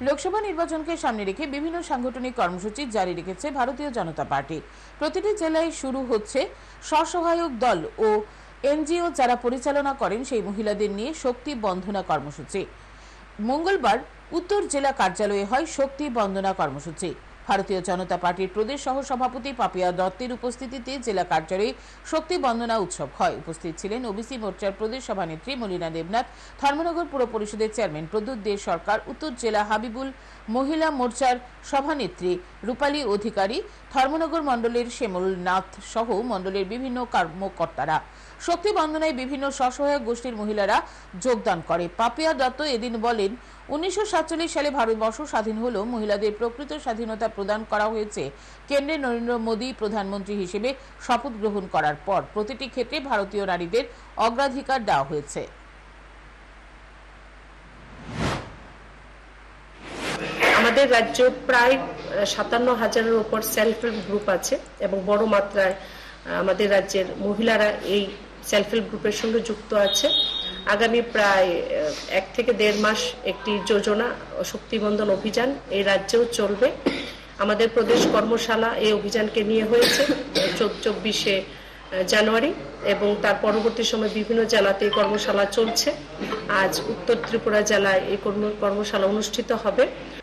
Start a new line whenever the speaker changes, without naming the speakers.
লোকসভা নির্বাচনকে সামনে রেখে বিভিন্ন সাংগঠনিক কর্মসূচি জারি রেখেছে ভারতীয় জনতা পার্টি। প্রতিটি জেলায় শুরু হচ্ছে স্বসহায়ক দল ও এনজিও যারা পরিচালনা করেন সেই মহিলাদের নিয়ে শক্তি বন্ধনা কর্মসূচি। মঙ্গলবার উত্তর জেলা কার্যালয়ে হয় শক্তি বন্দনা কর্মসূচি। ভারতীয় জনতা পার্টির প্রদেশ সহ সভাপতি পাপিয়া দত্তের উপস্থিতিতে জেলা কার্যালয়ে শক্তি বন্দনা উৎসব হয়। উপস্থিত ছিলেন ওবিসি মোর্চার প্রদেশ সভানেত্রী মলিনা দেবনাথ, ধর্মনগর পুর পরিষদের চেয়ারম্যান প্রদ্যুৎ দে সরকার, উত্তর জেলা হাবিবুল মহিলা মোর্চার সভানেত্রী রূপালী অধিকারী, ধর্মনগর মণ্ডলের শ্যামল নাথ সহ মণ্ডলের বিভিন্ন কর্মকর্তারা। শক্তি বন্দনায় বিভিন্ন স্বসহায়ক গোষ্ঠীর মহিলারা যোগদান করে। পাপিয়া দত্ত এদিন বলেন উনিশশো সালে ভারতবর্ষ স্বাধীন হলো। মহিলাদের প্রকৃত স্বাধীনতা প্রদান করা হয়েছে। কেন্দ্রে নরেন্দ্র মোদী প্রধানমন্ত্রী হিসেবে শপথ গ্রহণ করার পর প্রতিটি ক্ষেত্রে ভারতীয় নারীদের অগ্রাধিকার দেওয়া হয়েছে।
আমাদের রাজ্য প্রায় সাতান্ন হাজারের উপর সেলফ হেল্প গ্রুপ আছে এবং বড় মাত্রায় আমাদের রাজ্যের মহিলারা এই সেলফ হেল্প গ্রুপের সঙ্গে যুক্ত আছে। আগামী প্রায় এক থেকে দেড় মাস একটি যোজনা, শক্তিবন্ধন অভিযান এই রাজ্যেও চলবে। আমাদের প্রদেশ কর্মশালা এই অভিযানকে নিয়ে হয়েছে চব্বিশে জানুয়ারি এবং তার পরবর্তী সময় বিভিন্ন জেলাতে কর্মশালা চলছে। আজ উত্তর ত্রিপুরা জেলায় এই কর্ম- কর্মশালা অনুষ্ঠিত হবে।